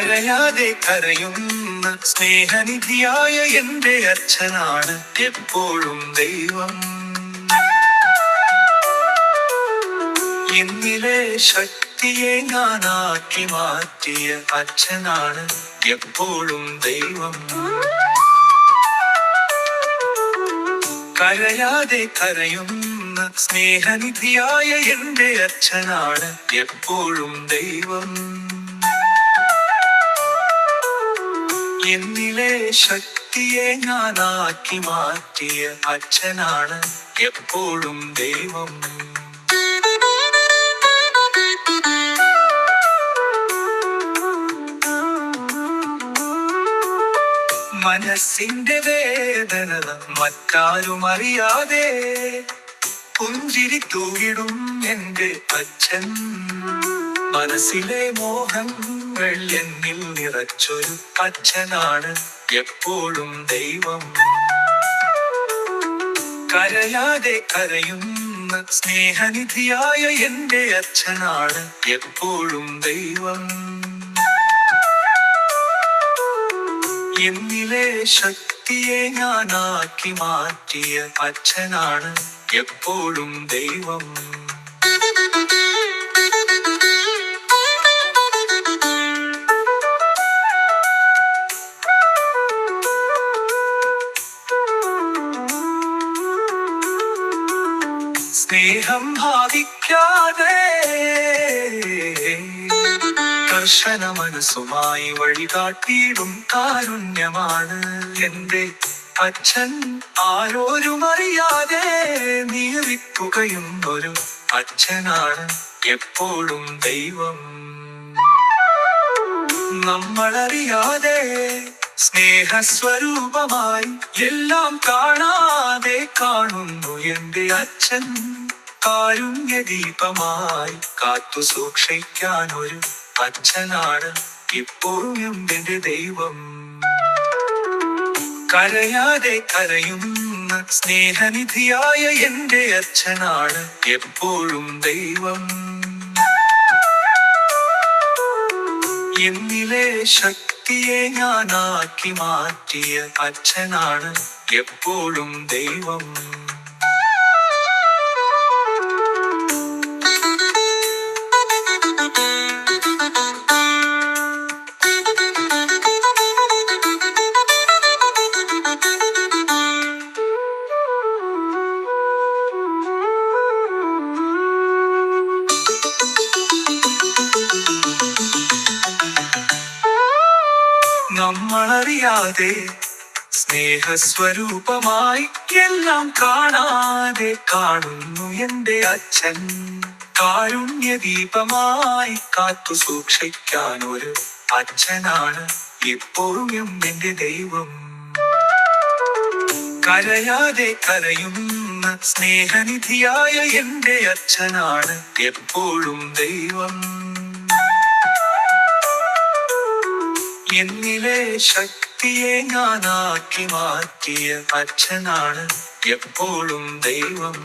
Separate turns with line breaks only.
കരയാതെ കരയുന്ന സ്നേഹനിധിയായ എന്റെ അച്ഛനാണ് എപ്പോഴും ദൈവം. എന്നിലെ ശക്തിയെ ഞാനാക്കി മാറ്റിയ അച്ഛനാണ് എപ്പോഴും ദൈവം. കരയാതെ കരയുന്ന സ്നേഹനിധിയായ എന്റെ അച്ഛനാണ് എപ്പോഴും ദൈവം. എന്നിലെ ശക്തിയെ ഞാനാക്കി മാറ്റിയ അച്ഛനാണ് എപ്പോഴും ദൈവം. മനസ്സിന്റെ വേദന മറ്റാരും അറിയാതെ പുഞ്ചിരി തൂകിടും എന്റെ അച്ഛൻ. മനസ്സിലെ മോഹങ്ങൾ എന്നിൽ നിറച്ചൊരു അച്ഛനാണ് എപ്പോഴും ദൈവം. കരയാതെ കരയുന്ന സ്നേഹനിധിയായ എന്റെ അച്ഛനാണ് എപ്പോഴും ദൈവം. എന്നിലെ ശക്തിയെ ഞാനാക്കി മാറ്റിയ അച്ഛനാണ് എപ്പോഴും ദൈവം. സ്നേഹം ഭാവിക്കാതെ കർശന മനസ്സുമായി വഴികാട്ടിയിടും കാരുണ്യമാണ് എന്റെ അച്ഛൻ. ആരോരും അറിയാതെ നിയമിക്കുകയും ഒരു അച്ഛനാണ് എപ്പോഴും ദൈവം. നമ്മളറിയാതെ സ്നേഹസ്വരൂപമായി എല്ലാം കാണാതെ കാണുന്നു എന്റെ അച്ഛൻ. കാരുണ്യദീപമായി കാത്തു സൂക്ഷിക്കാൻ ഒരു അച്ഛനാണ് ഇപ്പോഴും എന്റെ ദൈവം. കരയാതെ കരയുന്ന സ്നേഹനിധിയായ എന്റെ അച്ഛനാണ് എപ്പോഴും ദൈവം. എന്നിലെ ശക്തിയെ ഞാനാക്കി മാറ്റിയ അച്ഛനാണ് എപ്പോഴും ദൈവം. നമ്മളറിയാതെ സ്നേഹസ്വരൂപമായി എല്ലാം കാണാതെ കാണുന്നു എന്റെ അച്ഛൻ. കാരുണ്യദീപമായി കാത്തു സൂക്ഷിക്കാൻ ഒരു അച്ഛനാണ് ഇപ്പോഴും എന്റെ ദൈവം. കരയാതെ കരയുന്ന സ്നേഹനിധിയായ എന്റെ അച്ഛനാണ് എപ്പോഴും ദൈവം. എന്നിലെ ശക്തിയെ ഞാനാക്കി മാറ്റിയ അച്ഛനാണ് എപ്പോഴും ദൈവം.